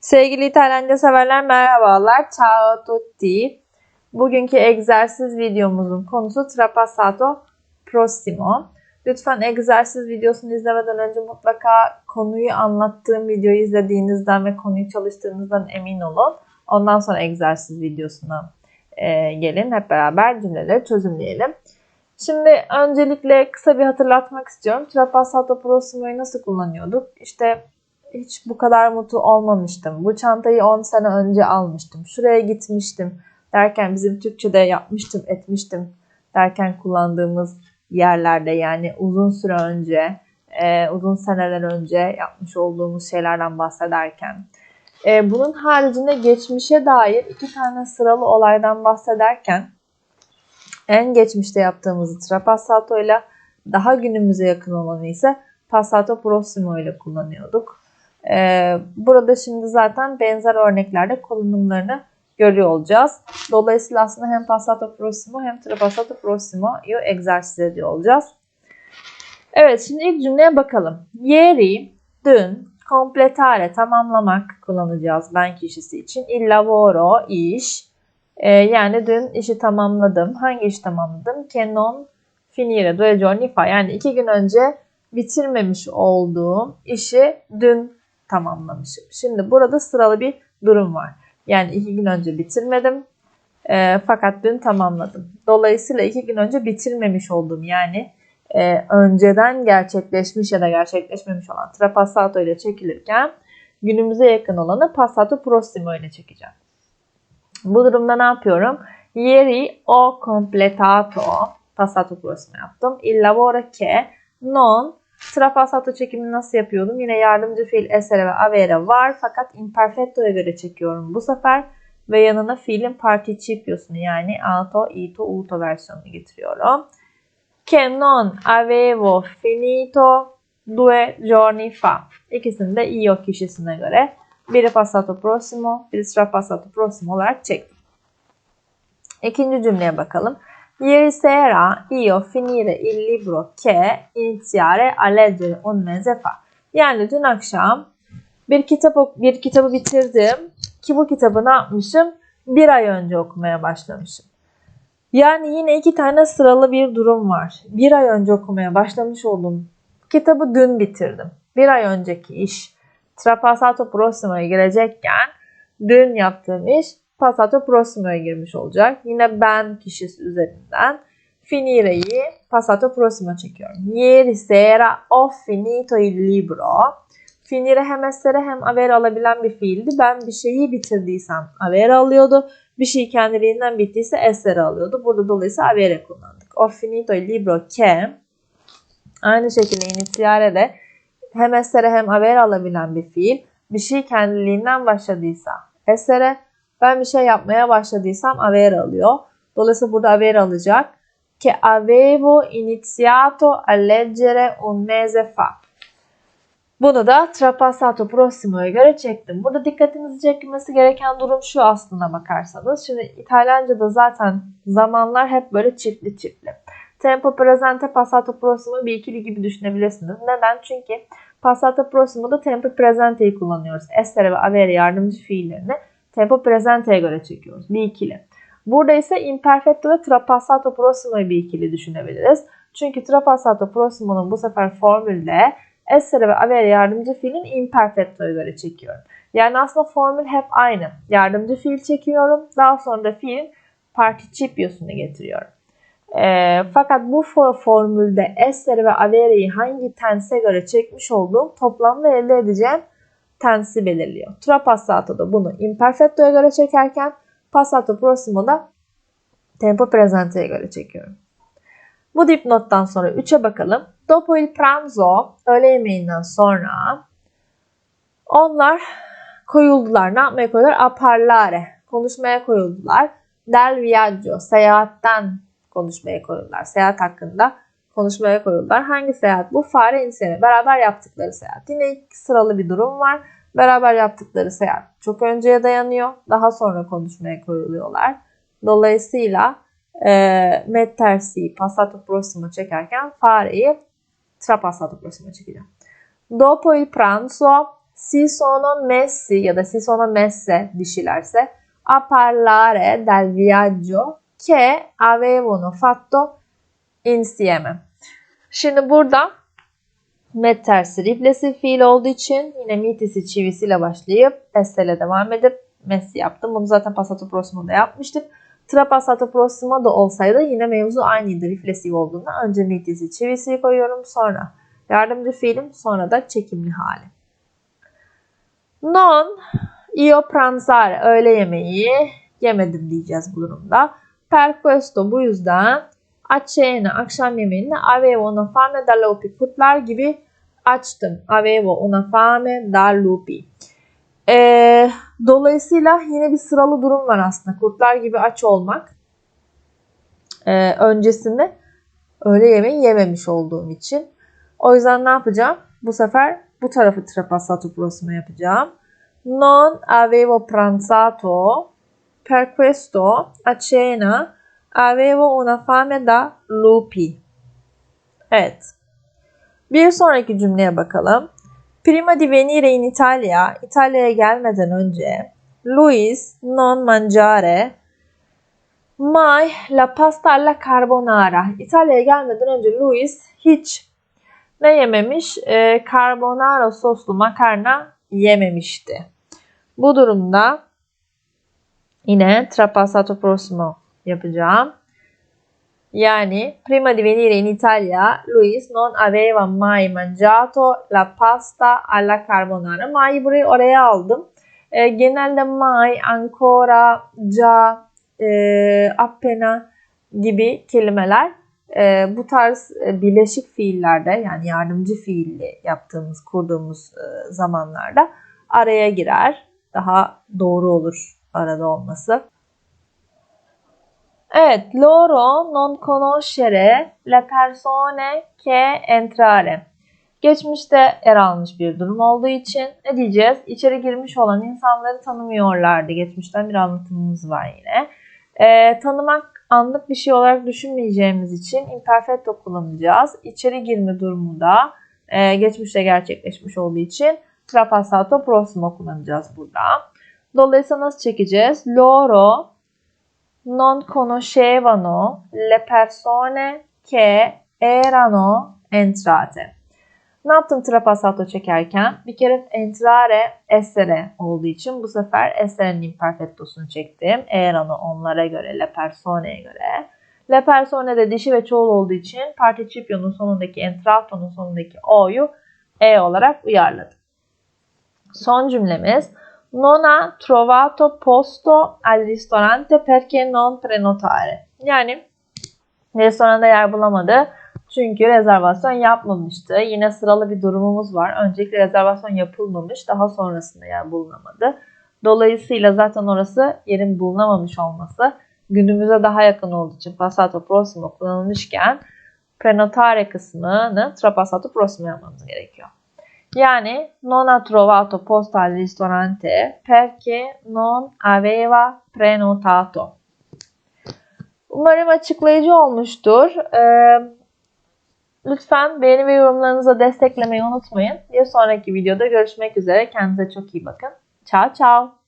Sevgili İtalyanca severler merhabalar. Ciao tutti. Bugünkü egzersiz videomuzun konusu trapassato prossimo. Lütfen egzersiz videosunu izlemeden önce mutlaka konuyu anlattığım videoyu izlediğinizden ve konuyu çalıştığınızdan emin olun. Ondan sonra egzersiz videosuna e, gelin. Hep beraber cümleleri çözümleyelim. Şimdi öncelikle kısa bir hatırlatmak istiyorum. Trapassato prossimo'yu nasıl kullanıyorduk? İşte hiç bu kadar mutlu olmamıştım. Bu çantayı 10 sene önce almıştım. Şuraya gitmiştim derken bizim Türkçe'de yapmıştım, etmiştim derken kullandığımız yerlerde yani uzun süre önce, e, uzun seneler önce yapmış olduğumuz şeylerden bahsederken. E, bunun haricinde geçmişe dair iki tane sıralı olaydan bahsederken en geçmişte yaptığımızı trapassato ile daha günümüze yakın olanı ise passato prossimo ile kullanıyorduk. Ee, burada şimdi zaten benzer örneklerde kullanımlarını görüyor olacağız. Dolayısıyla aslında hem passato prossimo hem trapassato prossimo'yu egzersiz ediyor olacağız. Evet şimdi ilk cümleye bakalım. Ieri, dün, completare, tamamlamak kullanacağız ben kişisi için. Il lavoro, iş. Ee, yani dün işi tamamladım. Hangi işi tamamladım? Che non finire due giorni fa. Yani iki gün önce bitirmemiş olduğum işi dün tamamlamışım. Şimdi burada sıralı bir durum var. Yani iki gün önce bitirmedim. E, fakat dün tamamladım. Dolayısıyla iki gün önce bitirmemiş olduğum yani e, önceden gerçekleşmiş ya da gerçekleşmemiş olan trapassato ile çekilirken günümüze yakın olanı passato prossimo ile çekeceğim. Bu durumda ne yapıyorum? Ieri ho completato passato prossimo yaptım. Il lavoro che non Trapassato çekimini nasıl yapıyordum? Yine yardımcı fiil essere ve avere var fakat imperfetto'ya göre çekiyorum bu sefer ve yanına fiilin participio'sunu yani auto, ito, uto versiyonunu getiriyorum. Che non avevo finito due giorni fa. İkisini de io kişisine göre biri passato prossimo, biri trapassato prossimo olarak çektim. İkinci cümleye bakalım. Ieri sera io finire il libro che iniziare a leggere un mese fa. Yani dün akşam bir kitap bir kitabı bitirdim ki bu kitabı ne yapmışım? Bir ay önce okumaya başlamışım. Yani yine iki tane sıralı bir durum var. Bir ay önce okumaya başlamış olduğum kitabı dün bitirdim. Bir ay önceki iş Trapassato Prossimo'ya girecekken dün yaptığım iş passato prossimo'ya girmiş olacak. Yine ben kişisi üzerinden finire'yi passato prossimo çekiyorum. Ieri sera ho finito il libro. Finire hem essere hem avere alabilen bir fiildi. Ben bir şeyi bitirdiysem avere alıyordu. Bir şey kendiliğinden bittiyse essere alıyordu. Burada dolayısıyla avere kullandık. Ho finito il libro che aynı şekilde iniziare de hem essere hem avere alabilen bir fiil. Bir şey kendiliğinden başladıysa essere ben bir şey yapmaya başladıysam avere alıyor. Dolayısıyla burada avere alacak. Che avevo iniziato a leggere un mese fa. Bunu da trapassato prossimo'ya göre çektim. Burada dikkatinizi çekmesi gereken durum şu aslına bakarsanız. Şimdi İtalyanca'da zaten zamanlar hep böyle çiftli çiftli. Tempo presente, passato prossimo bir ikili gibi düşünebilirsiniz. Neden? Çünkü passato prossimo'da tempo presente'yi kullanıyoruz. Essere ve avere yardımcı fiillerini tempo presente'ye göre çekiyoruz. Bir ikili. Burada ise imperfetto ve trapassato prossimo'yu bir ikili düşünebiliriz. Çünkü trapassato prossimo'nun bu sefer formülde essere ve avere yardımcı fiilin imperfetto'ya göre çekiyorum. Yani aslında formül hep aynı. Yardımcı fiil çekiyorum. Daha sonra da fiilin participiosunu getiriyorum. E, fakat bu formülde essere ve avere'yi hangi tense göre çekmiş olduğum toplamda elde edeceğim tensi belirliyor. Trapassato'da bunu imperfetto'ya göre çekerken passato prossimo'da tempo presente'ye göre çekiyorum. Bu dipnottan sonra 3'e bakalım. Dopo il pranzo, öğle yemeğinden sonra onlar koyuldular. Ne yapmaya koyuldular? A parlare, konuşmaya koyuldular. Del viaggio, seyahatten konuşmaya koyuldular. Seyahat hakkında konuşmaya koyuldular. Hangi seyahat bu? Fare inisiyatif. Beraber yaptıkları seyahat. Yine iki sıralı bir durum var. Beraber yaptıkları seyahat çok önceye dayanıyor. Daha sonra konuşmaya koyuluyorlar. Dolayısıyla e, Mettersi Passato Prossimo çekerken fareyi Trapassato Prossimo çekeceğim. Dopo il pranzo si sono messi ya da si sono messe dişilerse a parlare del viaggio che avevano fatto insieme. Şimdi burada met tersi refleksif fiil olduğu için yine mitisi çivisiyle başlayıp esseyle devam edip messi yaptım. Bunu zaten passato prossimo'da yapmıştık. Tra passato prossimo da olsaydı yine mevzu aynıydı refleksif olduğunda. Önce mitisi çivisiyi koyuyorum sonra yardımcı fiilim sonra da çekimli hali. Non io pranzare öğle yemeği yemedim diyeceğiz bu durumda. Per questo bu yüzden a cena akşam yemeğini avevo una fame da lupi kurtlar gibi açtım. Avevo una fame da lupi. Ee, dolayısıyla yine bir sıralı durum var aslında. Kurtlar gibi aç olmak. Ee, öncesinde öğle yemeği yememiş olduğum için. O yüzden ne yapacağım? Bu sefer bu tarafı trapassato prossimo yapacağım. Non avevo pranzato per questo a cena avevo una fame da lupi. Evet. Bir sonraki cümleye bakalım. Prima di venire in Italia, İtalya'ya gelmeden önce Luis non mangiare mai la pasta alla carbonara. İtalya'ya gelmeden önce Luis hiç ne yememiş? Ee, carbonara soslu makarna yememişti. Bu durumda yine trapassato prossimo yapacağım. Yani prima di venire in Italia, Luis non aveva mai mangiato la pasta alla carbonara. Mai'yi buraya oraya aldım. E, genelde mai, ancora, già, e, appena gibi kelimeler e, bu tarz e, birleşik fiillerde yani yardımcı fiilli yaptığımız, kurduğumuz e, zamanlarda araya girer. Daha doğru olur arada olması. Evet, loro non conoscere le persone che entrare. Geçmişte yer almış bir durum olduğu için ne diyeceğiz? İçeri girmiş olan insanları tanımıyorlardı. Geçmişten bir anlatımımız var yine. Ee, tanımak anlık bir şey olarak düşünmeyeceğimiz için imperfecto kullanacağız. İçeri girme durumunda e, geçmişte gerçekleşmiş olduğu için trapassato prossimo kullanacağız burada. Dolayısıyla nasıl çekeceğiz? Loro non conoscevano le persone che erano entrate. Ne yaptım trapassato çekerken? Bir kere entrare essere olduğu için bu sefer essere'nin imperfectosunu çektim. Erano onlara göre, le persone'ye göre. Le persone de dişi ve çoğul olduğu için participio'nun sonundaki entrato'nun sonundaki o'yu e olarak uyarladım. Son cümlemiz non ha trovato posto al ristorante perché non prenotare. Yani restoranda yer bulamadı çünkü rezervasyon yapmamıştı. Yine sıralı bir durumumuz var. Öncelikle rezervasyon yapılmamış, daha sonrasında yer bulunamadı. Dolayısıyla zaten orası yerin bulunamamış olması günümüze daha yakın olduğu için passato prossimo kullanılmışken prenotare kısmını trapassato prossimo yapmamız gerekiyor. Yani non ha trovato posto al ristorante perché non aveva prenotato. Umarım açıklayıcı olmuştur. Lütfen beğeni ve yorumlarınızla desteklemeyi unutmayın. Bir sonraki videoda görüşmek üzere. Kendinize çok iyi bakın. Ciao ciao.